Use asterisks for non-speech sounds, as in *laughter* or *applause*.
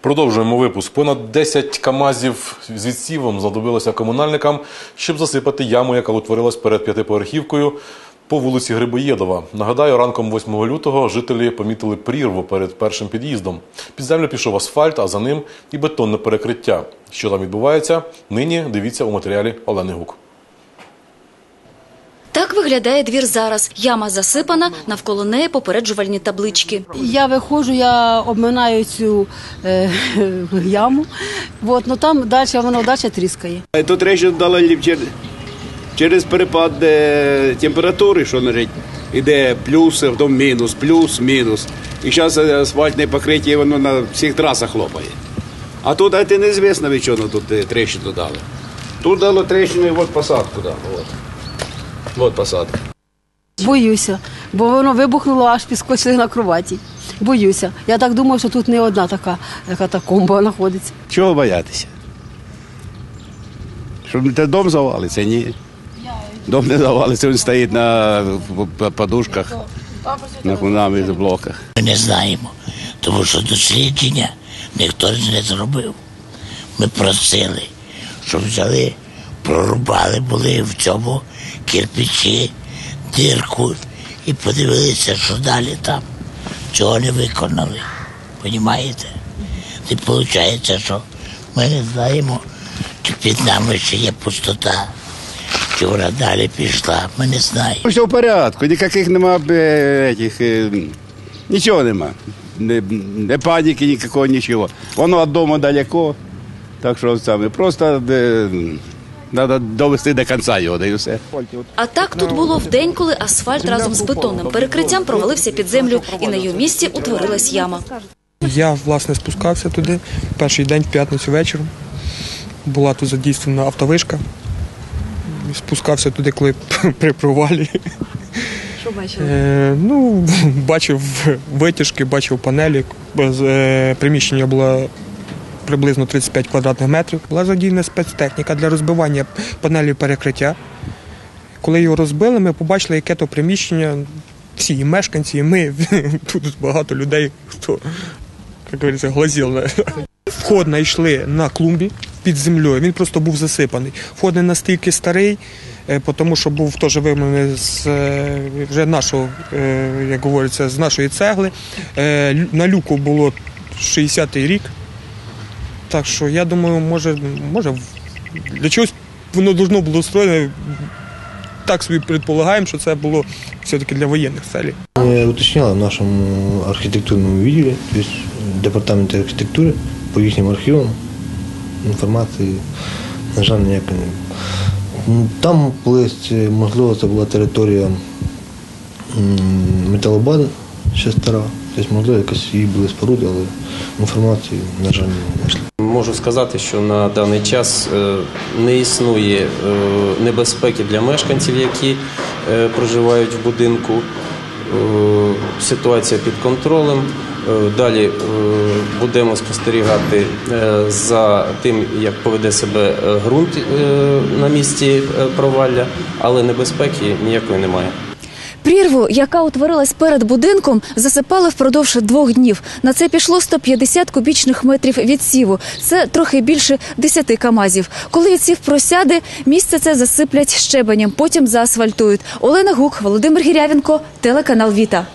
Продовжуємо випуск. Понад 10 камазів з відсівом знадобилося комунальникам, щоб засипати яму, яка утворилась перед п'ятиповерхівкою по вулиці Грибоєдова. Нагадаю, ранком 8 лютого жителі помітили прірву перед першим під'їздом. Під землю пішов асфальт, а за ним і бетонне перекриття. Що там відбувається? Нині дивіться у матеріалі Олени Гук. Так виглядає двір зараз. Яма засипана, навколо неї попереджувальні таблички. Я виходжу, я обминаю цю е, *laughs* яму, от, ну там далі воно далі тріскає. Е, Тут речі дали через перепад е, температури, що лежить, іде плюс, а потім мінус, плюс, мінус. І зараз асфальтне покриття воно на всіх трасах хлопає. А тут а це неізвісно, від чого тут е, трещину дали. Тут дало трещину і от посадку дало. От. От посадка. Боюся, бо воно вибухнуло, аж підскочили на кроваті. Боюся. Я так думаю, що тут не одна така катакомба знаходиться. Чого боятися? Щоб те дом завалиться, ні. Дом не завалиться, він стоїть на подушках, на фундаментах, блоках. Ми не знаємо, тому що дослідження ніхто не зробив. Ми просили, щоб взяли, прорубали були в цьому кирпичі, дірку і подивилися, що далі там. Цього не виконали. Понімаєте? І виходить, що ми не знаємо, чи під нами ще є пустота, чи вона далі пішла. Ми не знаємо. Все в порядку, ніяких нема е, этих, е, нічого нема. Не, не паніки, ніякого, нічого. Воно від дому далеко, так що саме. Просто треба довести до кінця його, да і все. А так тут було в день, коли асфальт разом з бетонним перекриттям провалився під землю, і на її місці утворилась яма. Я власне спускався туди перший день в п'ятницю вечором. Була тут задійствована автовишка. Спускався туди, коли *laughs* при провалі. Що бачили? Е, ну, *laughs* бачив витяжки, бачив панелі. Е, приміщення було приблизно 35 квадратних метрів. Була задіяна спецтехніка для розбивання панелі перекриття. Коли його розбили, ми побачили, яке то приміщення. Всі і мешканці, і ми *laughs* тут багато людей, хто як говориться, глазів. на- знайшли на клумбі під землею. Він просто був засипаний. Вход не настільки старий, е, тому що був теж виманий з е, вже нашого, е, як говориться, з нашої цегли. На люку було 60-й рік. Так що я думаю, може, може для чогось воно должно було устроєно. Так собі предполагаємо, що це було все-таки для воєнних целей. Я уточняла в нашому архітектурному відділі, тобто департаменті архітектури, по їхнім архівам інформації, на жаль, ніякої не. Там колись, можливо, це була територія металобази, ще стара. Тобто, можливо, якось її були споруди, але інформації, на жаль, не знайшли. Можу сказати, що на даний час е, не існує е, небезпеки для мешканців, які е, проживають в будинку. Ситуація під контролем. Далі будемо спостерігати за тим, як поведе себе ґрунт на місці провалля, але небезпеки ніякої немає. Прірву, яка утворилась перед будинком, засипали впродовж двох днів. На це пішло 150 кубічних метрів відсіву. Це трохи більше 10 камазів. Коли відсів просяде, місце це засиплять щебенем, потім заасфальтують. Олена Гук, Володимир Гірявенко, телеканал Віта.